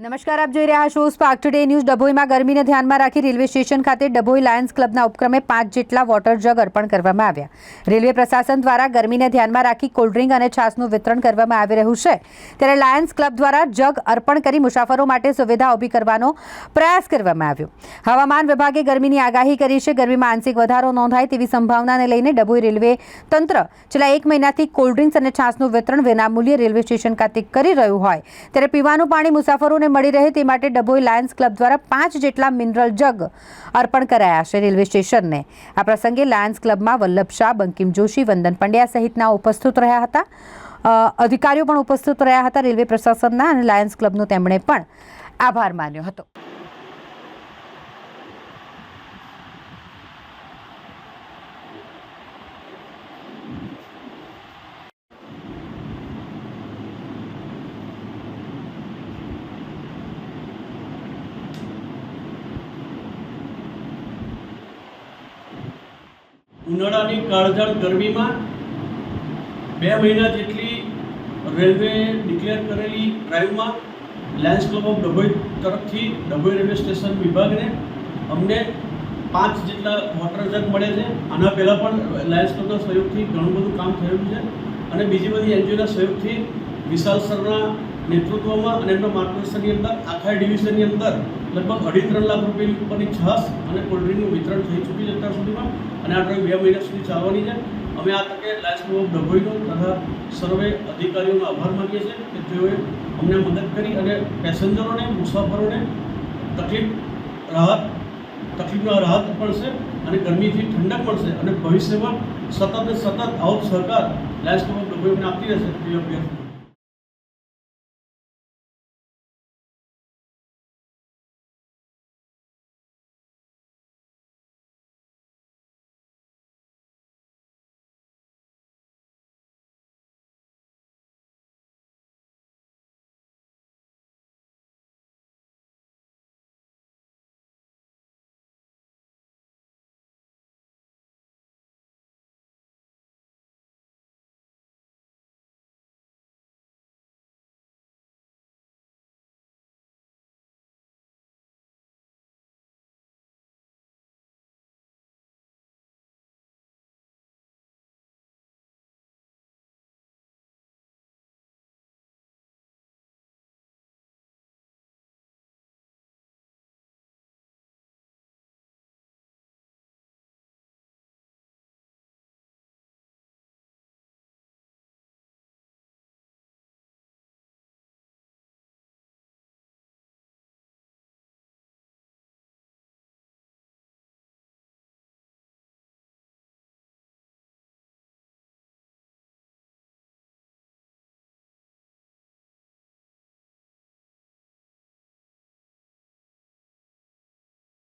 નમસ્કાર, આપ જોઈ રહ્યા છો સ્પાર્ક ટુડે ન્યૂઝ ડભોઈમાં ગરમીને ધ્યાનમાં રાખી રેલવે સ્ટેશન ખાતે ડભોઈ લાયન્સ ક્લબના ઉપક્રમે પાંચ જેટલા વોટર જગ અર્પણ કરવામાં આવ્યા. રેલવે પ્રશાસન દ્વારા ગરમીને ધ્યાનમાં રાખી કોલ્ડ્રિંક અને છાસનું વિતરણ કરવામાં આવી રહ્યું છે. ત્યારે લાયન્સ ક્લબ દ્વારા જગ અર્પણ કરી મુસાફરો માટે સુવિધા ઊભી કરવાનો પ્રયાસ કરવામાં આવ્યો. હવામાન વિભાગે ગરમીની આગાહી કરી છે. ગરમીમાં આંશિક વધારો નોંધાય તેવી સંભાવનાને લઈને ડભોઈ રેલવે તંત્ર છેલ્લા એક મહિનાથી કોલ્ડ્રિંક્સ અને છાસનું વિતરણ વિનામૂલ્યે રેલવે સ્ટેશન ખાતે કરી રહ્યું હોય. ત્યારે પીવાનું પાણી મુસાફરોને મળી રહે તે માટે ડભોઈ લાયન્સ ક્લબ દ્વારા પાંચ જેટલા મિનરલ જગ અર્પણ કરાયા છે રેલવે સ્ટેશનને. આ પ્રસંગે લાયન્સ ક્લબમાં વલ્લભ શાહ, બંકિમ જોશી, વંદન પંડ્યા સહિતના ઉપસ્થિત રહ્યા હતા. અધિકારીઓ પણ ઉપસ્થિત રહ્યા હતા રેલવે પ્રશાસનના અને લાયન્સ ક્લબનો તેમણે પણ આભાર માન્યો હતો. ઉનાળાની કાળઝાળ ગરમીમાં બે મહિના જેટલી રેલવે ડિક્લેર કરેલી ડ્રાઈવમાં લાયન્સ ક્લબ ઓફ ડભોઈ તરફથી ડભોઈ રેલવે સ્ટેશન વિભાગને અમને પાંચ જેટલા વોટર મળે છે. આના પહેલાં પણ લાયન્સ ક્લબના સહયોગથી ઘણું બધું કામ થયું છે. અને બીજી બધી એનજીઓના સહયોગથી વિશાલ સરના નેતૃત્વમાં અને એમના માર્ગદર્શનની અંદર, આખા ડિવિઝનની અંદર લગભગ અઢી ત્રણ લાખ રૂપિયાની ઉપરની છાસ અને કોલ્ડ્રિંકનું વિતરણ થઈ ચૂક્યું છે અત્યાર સુધીમાં અને આ ડ્રાઈવ બે મહિના સુધી ચાલવાની છે. અમે આ તકે ઓફ ડભોઈનો તથા સર્વે અધિકારીઓનો આભાર માનીએ છીએ કે તેઓએ અમને મદદ કરી અને પેસેન્જરોને, મુસાફરોને તકલીફ, રાહત, તકલીફનો રાહત મળશે અને ગરમીથી ઠંડક મળશે અને ભવિષ્યમાં સતત સતત આવો સહકાર ઓફ ડભોઈને આપતી રહેશે. તે અભ્યર્થના